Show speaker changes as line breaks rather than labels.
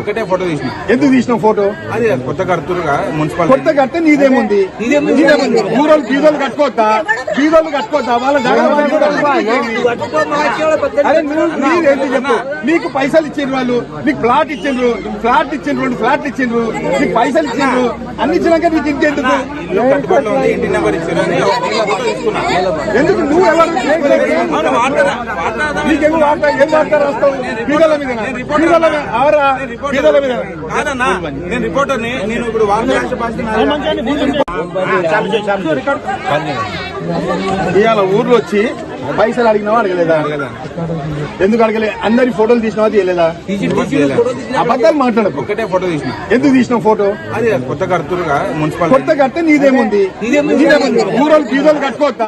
ఒకటే ఫోటో తీసిన.
ఎందుకు తీసినావు ఫోటో?
అది కొత్త కడుతురుగా మున్సిపల్
కొత్త కట్టే నీదేముంది? నీదేముంది. ఊరోళ్ళు బీదోళ్ళు కట్టుకోవద్దా బీదోళ్ళు కట్టుకోవద్దా వాళ్ళ అరే నువ్వు చెప్పు? నీకు పైసలు ఇచ్చిండ్రు వాళ్ళు నీకు ప్లాట్ ఇచ్చిండ్రు ప్లాట్ ఇచ్చిండ్రు రెండు ఫ్లాట్లు ఇచ్చిండ్రు నీకు పైసలు ఇచ్చిండ్రు అన్ని ఇచ్చినాక నీకు
ఇంటి తీసుకున్నా.
ఎందుకు నువ్వు ఎవరు?
వార్త
ఏం వార్త రాస్తావు పీదల మీద పీదల మీద అవరా మీద
నేను రిపోర్టర్ని నేను ఇప్పుడు వార్తా భాష
ఇవాళ ఊర్లో వచ్చి పైసలు అడిగినావా అడగలేదా? ఎందుకు అడగలే? అందరి ఫోటోలు తీసినావా తీయలేదా? అబద్ధాలు మాట్లాడకు.
ఒకటే ఫోటో తీసిన.
ఎందుకు తీసినావు ఫోటో?
అది కొత్త కడుతురుగా మున్సిపల్
కొత్త కట్టే నీదేముంది? ఊరోళ్ళు బీదోళ్ళు కట్టుకోవద్దా